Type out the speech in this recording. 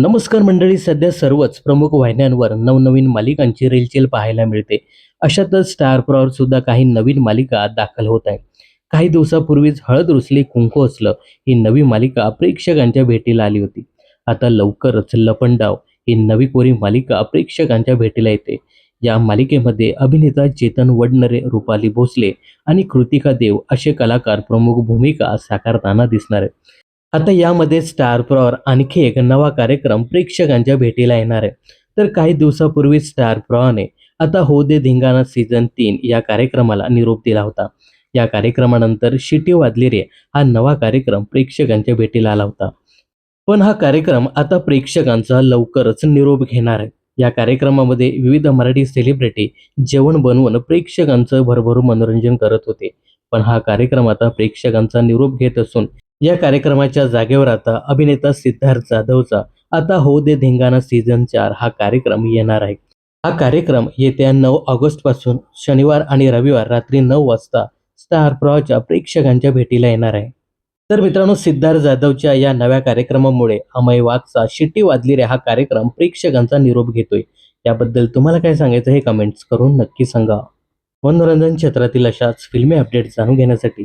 नमस्कार मंडळी सध्या सर्वच प्रमुख वाहिन्यांवर नवनवीन मालिकांची रेलचेल पाहायला मिळते. अशातच स्टार प्रॉवर सुद्धा काही नवीन मालिका दाखल होत आहे काही दिवसापूर्वीच हळद रुसली कुंकू असलं ही नवी मालिका प्रेक्षकांच्या भेटीला आली होती. आता लवकरच लपंडाव ही नवी कोरी मालिका प्रेक्षकांच्या भेटीला येते. या मालिकेमध्ये अभिनेता चेतन वडनरे रुपाली भोसले आणि कृतिका देव असे कलाकार प्रमुख भूमिका साकारताना दिसणार आहेत. आता यामध्ये स्टार प्रॉवर आणखी एक नवा कार्यक्रम प्रेक्षकांच्या भेटीला येणार आहे. तर काही दिवसापूर्वी स्टार प्रॉने आता हो दे धिंगाणा सीझन तीन या कार्यक्रमाला निरोप दिला होता. या कार्यक्रमानंतर शिटी वाजली रे हा नवा कार्यक्रम प्रेक्षकांच्या भेटीला आला होता. पण हा कार्यक्रम आता प्रेक्षकांचा लवकरच निरोप घेणार आहे. या कार्यक्रमामध्ये विविध मराठी सेलिब्रिटी जेवण बनवून प्रेक्षकांचं भरभरून मनोरंजन करत होते. पण हा कार्यक्रम आता प्रेक्षकांचा निरोप घेत असून या कार्यक्रमाच्या जागेवर आता अभिनेता सिद्धार्थ जाधवचा आता हो दे धिंगाणा सीझन चार हा कार्यक्रम येणार आहे. हा कार्यक्रम येत्या नऊ ऑगस्टपासून शनिवार आणि रविवार रात्री नऊ वाजता स्टार प्रवाच्या प्रेक्षकांच्या भेटीला येणार आहे. तर मित्रांनो सिद्धार्थ जाधवच्या या नव्या कार्यक्रमामुळे अमय वाघचा शिट्टी वाजली रे हा कार्यक्रम प्रेक्षकांचा निरोप घेतोय. याबद्दल तुम्हाला काय सांगायचं हे कमेंट्स करून नक्की सांगा. मनोरंजन क्षेत्रातील अशाच फिल्मी अपडेट जाणून घेण्यासाठी